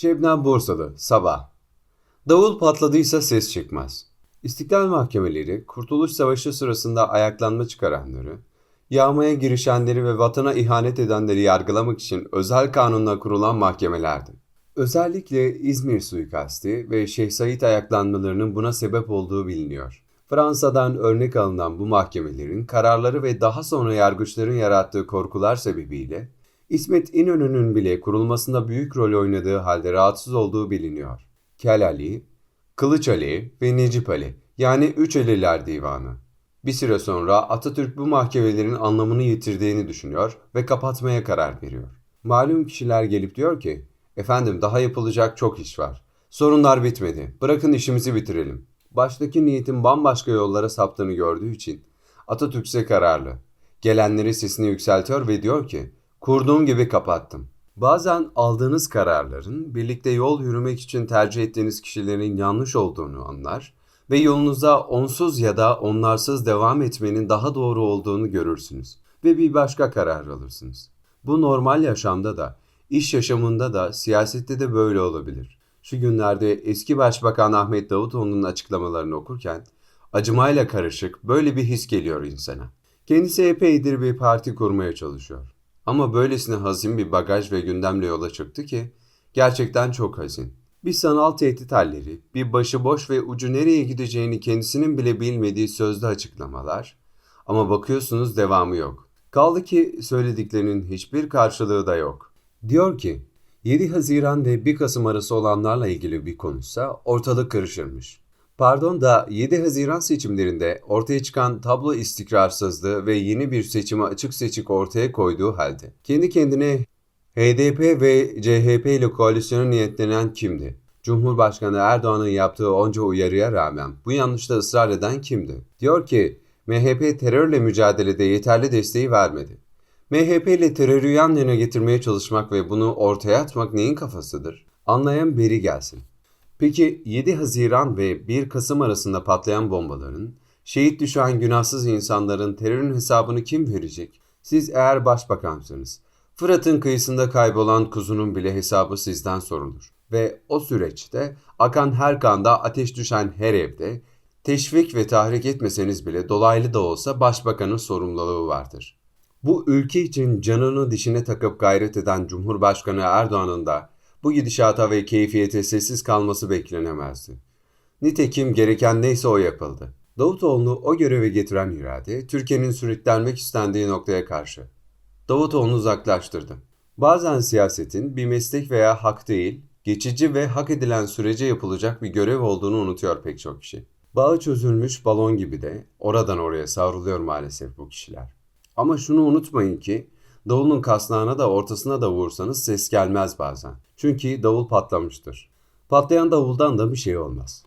Şebnem Bursalı, sabah. Davul patladıysa ses çıkmaz. İstiklal mahkemeleri, Kurtuluş Savaşı sırasında ayaklanma çıkaranları, yağmaya girişenleri ve vatana ihanet edenleri yargılamak için özel kanunla kurulan mahkemelerdi. Özellikle İzmir suikasti ve Şeyh ayaklanmalarının buna sebep olduğu biliniyor. Fransa'dan örnek alınan bu mahkemelerin kararları ve daha sonra yargıçların yarattığı korkular sebebiyle İsmet İnönü'nün bile kurulmasında büyük rol oynadığı halde rahatsız olduğu biliniyor. Kel Ali, Kılıç Ali ve Necip Ali yani Üç Aliler Divanı. Bir süre sonra Atatürk bu mahkemelerin anlamını yitirdiğini düşünüyor ve kapatmaya karar veriyor. Malum kişiler gelip diyor ki, efendim daha yapılacak çok iş var. Sorunlar bitmedi. Bırakın işimizi bitirelim. Baştaki niyetin bambaşka yollara saptığını gördüğü için Atatürk ise kararlı. Gelenleri sesini yükseltiyor ve diyor ki, kurduğum gibi kapattım. Bazen aldığınız kararların birlikte yol yürümek için tercih ettiğiniz kişilerin yanlış olduğunu anlar ve yolunuza onsuz ya da onlarsız devam etmenin daha doğru olduğunu görürsünüz ve bir başka karar alırsınız. Bu normal yaşamda da, iş yaşamında da, siyasette de böyle olabilir. Şu günlerde eski Başbakan Ahmet Davutoğlu'nun açıklamalarını okurken acımayla karışık böyle bir his geliyor insana. Kendisi epeydir bir parti kurmaya çalışıyor. Ama böylesine hazin bir bagaj ve gündemle yola çıktı ki gerçekten çok hazin. Bir sanal tehdit halleri, bir başıboş ve ucu nereye gideceğini kendisinin bile bilmediği sözlü açıklamalar. Ama bakıyorsunuz devamı yok. Kaldı ki söylediklerinin hiçbir karşılığı da yok. Diyor ki 7 Haziran ve 1 Kasım arası olanlarla ilgili bir konuşsa ortalık karışırmış. Pardon da 7 Haziran seçimlerinde ortaya çıkan tablo istikrarsızlığı ve yeni bir seçimi açık seçik ortaya koyduğu halde kendi kendine HDP ve CHP ile koalisyona niyetlenen kimdi? Cumhurbaşkanı Erdoğan'ın yaptığı onca uyarıya rağmen bu yanlışta ısrar eden kimdi? Diyor ki MHP terörle mücadelede yeterli desteği vermedi. MHP ile terörü yan yana getirmeye çalışmak ve bunu ortaya atmak neyin kafasıdır? Anlayan beri gelsin. Peki 7 Haziran ve 1 Kasım arasında patlayan bombaların, şehit düşen günahsız insanların terörün hesabını kim verecek? Siz eğer başbakansınız. Fırat'ın kıyısında kaybolan kuzunun bile hesabı sizden sorulur. Ve o süreçte akan her kanda ateş düşen her evde teşvik ve tahrik etmeseniz bile dolaylı da olsa başbakanın sorumluluğu vardır. Bu ülke için canını dişine takıp gayret eden Cumhurbaşkanı Erdoğan'ın da bu gidişata ve keyfiyete sessiz kalması beklenemezdi. Nitekim gereken neyse o yapıldı. Davutoğlu'nu o göreve getiren irade, Türkiye'nin sürüklenmek istendiği noktaya karşı. Davutoğlu'nu uzaklaştırdı. Bazen siyasetin bir meslek veya hak değil, geçici ve hak edilen sürece yapılacak bir görev olduğunu unutuyor pek çok kişi. Bağı çözülmüş balon gibi de oradan oraya savruluyor maalesef bu kişiler. Ama şunu unutmayın ki davulun kasnağına da ortasına da vursanız ses gelmez bazen. Çünkü davul patlamıştır. Patlayan davuldan da bir şey olmaz.